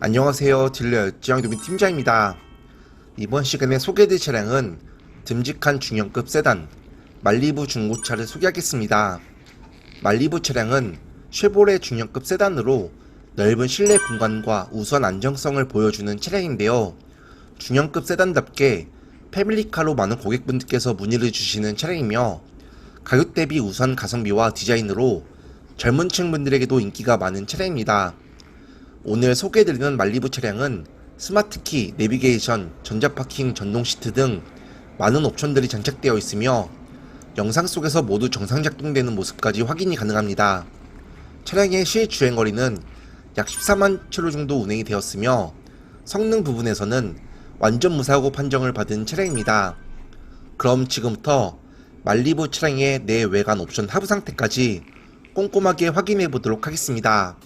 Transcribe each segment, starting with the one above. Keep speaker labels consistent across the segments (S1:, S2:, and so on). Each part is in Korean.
S1: 안녕하세요. 딜러 지향도민 팀장입니다. 이번 시간에 소개해드릴 차량은 듬직한 중형급 세단 말리부 중고차를 소개하겠습니다. 말리부 차량은 쉐보레 중형급 세단으로 넓은 실내 공간과 우수한 안정성을 보여주는 차량인데요. 중형급 세단답게 패밀리카로 많은 고객분들께서 문의를 주시는 차량이며 가격 대비 우수한 가성비와 디자인으로 젊은 층 분들에게도 인기가 많은 차량입니다. 오늘 소개해드리는 말리부 차량은 스마트키, 내비게이션, 전자파킹, 전동 시트 등 많은 옵션들이 장착되어 있으며 영상 속에서 모두 정상 작동되는 모습까지 확인이 가능합니다. 차량의 실 주행거리는 약 14만 킬로 정도 운행이 되었으며 성능 부분에서는 완전 무사고 판정을 받은 차량입니다. 그럼 지금부터 말리부 차량의 내 외관 옵션 하부 상태까지 꼼꼼하게 확인해 보도록 하겠습니다.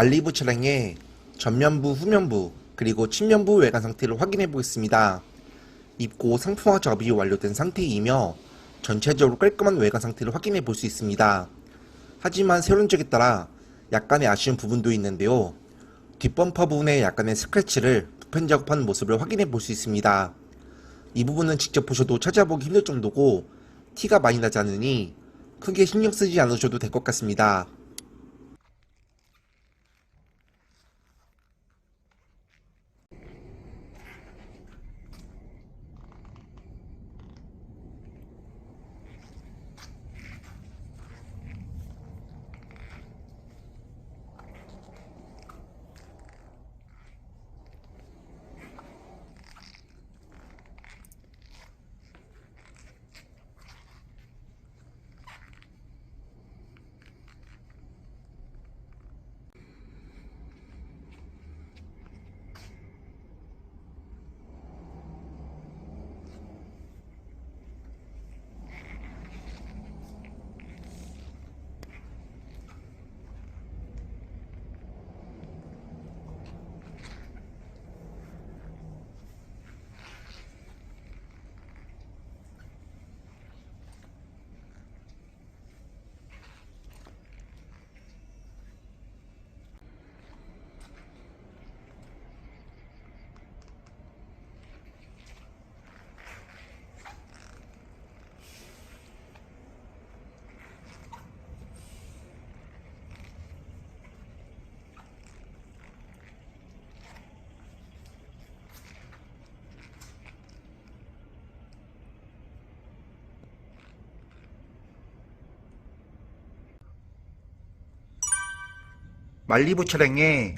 S1: 말리부 차량의 전면부, 후면부, 그리고 측면부 외관 상태를 확인해 보겠습니다. 입고 상품화 작업이 완료된 상태이며 전체적으로 깔끔한 외관 상태를 확인해 볼 수 있습니다.
S2: 하지만 세운적에 따라 약간의 아쉬운 부분도 있는데요. 뒷범퍼 부분에 약간의 스크래치를 부펜 작업한 모습을 확인해 볼 수 있습니다. 이 부분은 직접 보셔도 찾아보기 힘들 정도고 티가 많이 나지 않으니 크게 신경 쓰지 않으셔도 될 것 같습니다.
S1: 말리부 차량의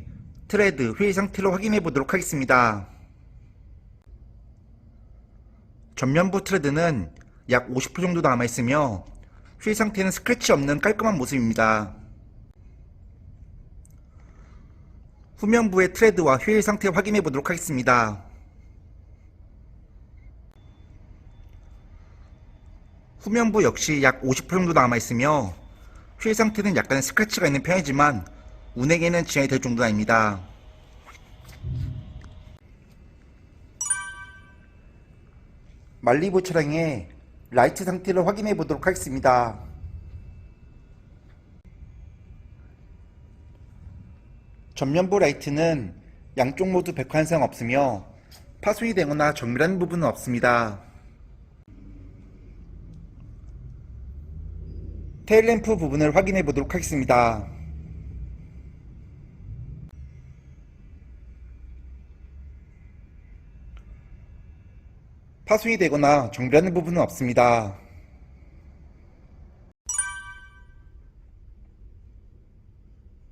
S1: 트레드 휠 상태를 확인해 보도록 하겠습니다. 전면부 트레드는 약 50% 정도 남아있으며 휠 상태는 스크래치 없는 깔끔한 모습입니다. 후면부의 트레드와 휠 상태 확인해 보도록 하겠습니다. 후면부 역시 약 50% 정도 남아있으며 휠 상태는 약간의 스크래치가 있는 편이지만 운행에는 지장이 될 정도는 아닙니다. 말리부 차량의 라이트 상태를 확인해 보도록 하겠습니다. 전면부 라이트는 양쪽 모두 백환상 없으며 파손이 되거나 정밀한 부분은 없습니다. 테일램프 부분을 확인해 보도록 하겠습니다. 파손이 되거나 정비하는 부분은 없습니다.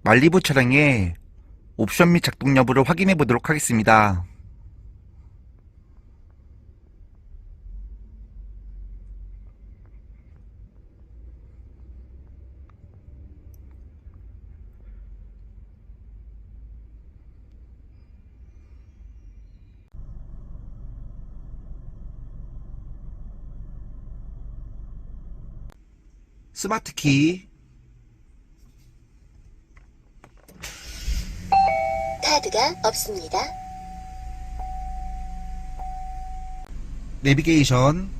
S1: 말리부 차량의 옵션 및 작동 여부를 확인해 보도록 하겠습니다. 스마트 키,
S3: 카드가 없습니다.
S1: 내비게이션,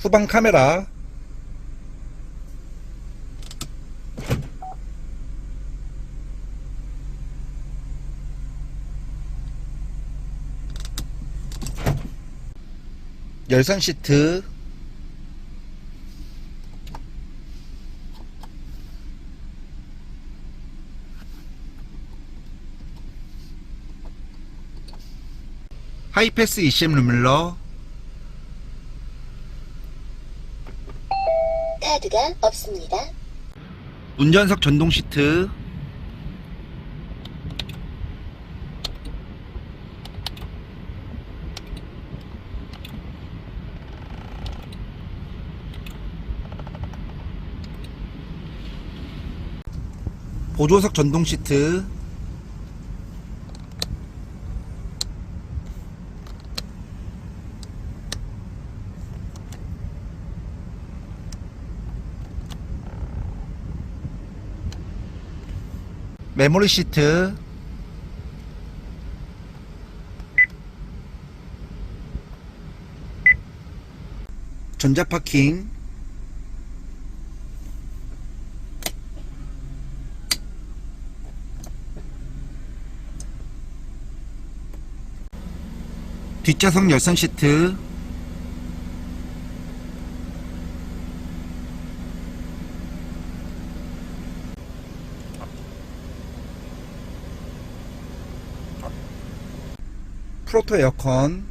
S1: 후방 카메라, 열선 시트, 하이패스 ECM 루밀러,
S3: 카드가 없습니다.
S1: 운전석 전동 시트, 보조석 전동 시트,
S4: 메모리 시트, 전자 파킹, 뒷좌석 열선 시트, 프로토 에어컨,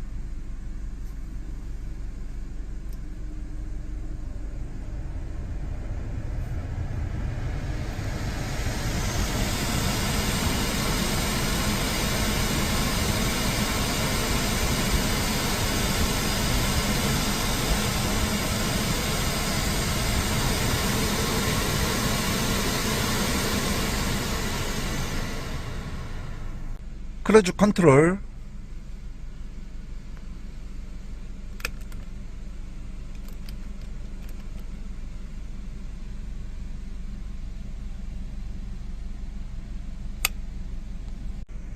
S4: 크루즈 컨트롤,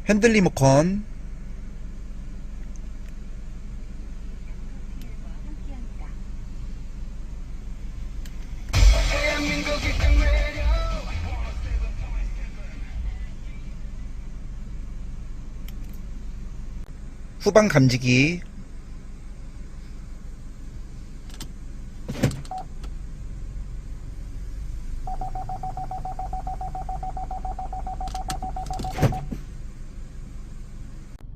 S4: 핸들 리모컨, 후방 감지기,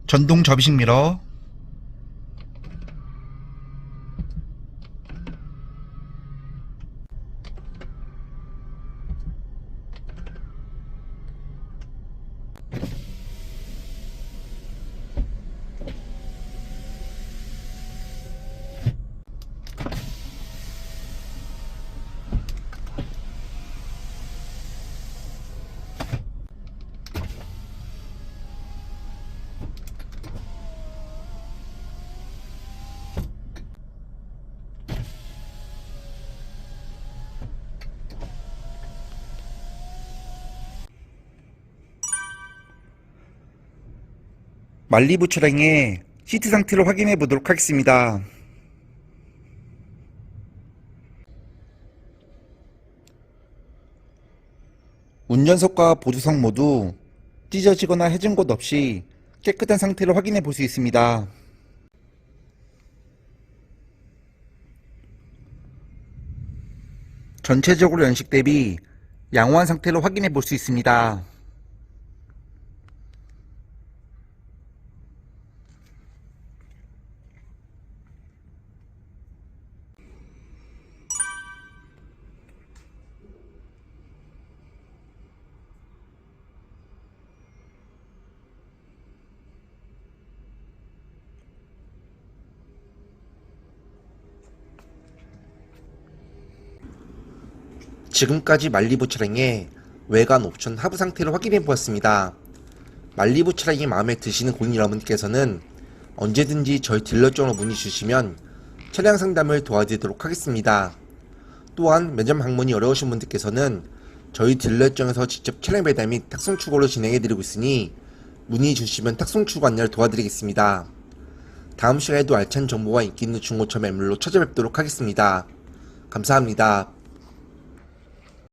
S4: 전동 접이식 미러, 말리부 차량의 시트 상태를 확인해 보도록 하겠습니다. 운전석과 보조석 모두 찢어지거나 해진 곳 없이 깨끗한 상태를 확인해 볼 수 있습니다. 전체적으로 연식 대비 양호한 상태로 확인해 볼 수 있습니다.
S1: 지금까지 말리부 차량의 외관 옵션 하부 상태를 확인해 보았습니다. 말리부 차량이 마음에 드시는 고객 여러분께서는 언제든지 저희 딜러 쪽으로 문의 주시면 차량 상담을 도와드리도록 하겠습니다. 또한 매점 방문이 어려우신 분들께서는 저희 딜러 쪽에서 직접 차량 배달 및 탁송 출고를 진행해 드리고 있으니 문의 주시면 탁송 출고 안내를 도와드리겠습니다. 다음 시간에도 알찬 정보와 인기 있는 중고차 매물로 찾아뵙도록 하겠습니다. 감사합니다.